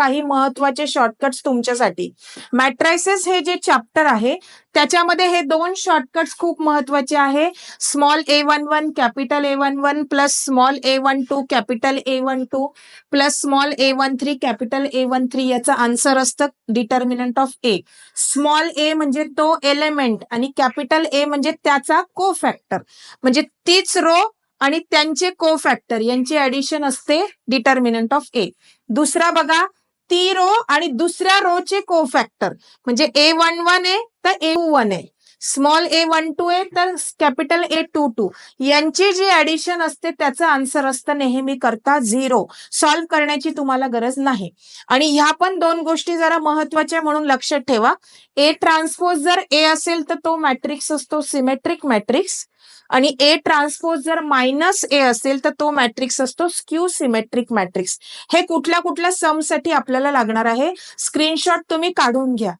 काही महत्त्वाचे शॉर्टकट्स तुमच्यासाठी. मॅट्रायसेस हे जे चॅप्टर आहे त्याच्यामध्ये हे दोन शॉर्टकट्स खूप महत्त्वाचे आहे. Small A one one capital A one one plus small A one two capital A one two plus small A one three capital A one three याचा आन्सर असतं determinant of A small A म्हणजे तो element आणि capital ए म्हणजे त्याचा को factor म्हणजे तीच रो आणि त्यांचे को फॅक्टर यांची ऍडिशन असते डिटर्मिनंट ऑफ ए दुसरा बघा ती रो आणि दुसऱ्या रोचे को फॅक्टर म्हणजे ए वन वन आहे तर ए टू वन आहे. स्मॉल ए वन टू आहे तर कॅपिटल ए टू टू. यांची जी ऍडिशन असते त्याचं आन्सर असतं नेहमी करता झिरो सॉल्व्ह करण्याची तुम्हाला गरज नाही. आणि ह्या पण दोन गोष्टी जरा महत्त्वाच्या म्हणून लक्षात ठेवा. ए ट्रान्सपोज जर ए असेल तर तो मॅट्रिक्स असतो सिमेट्रिक मॅट्रिक्स आणि ए ट्रान्सपोज जर मायनस ए असेल तर तो मॅट्रिक्स असतो स्क्यू सिमेट्रिक मॅट्रिक्स हे कुठल्या कुठल्या समसाठी आपल्याला लागणार आहे? स्क्रीनशॉट तुम्ही काढून घ्या.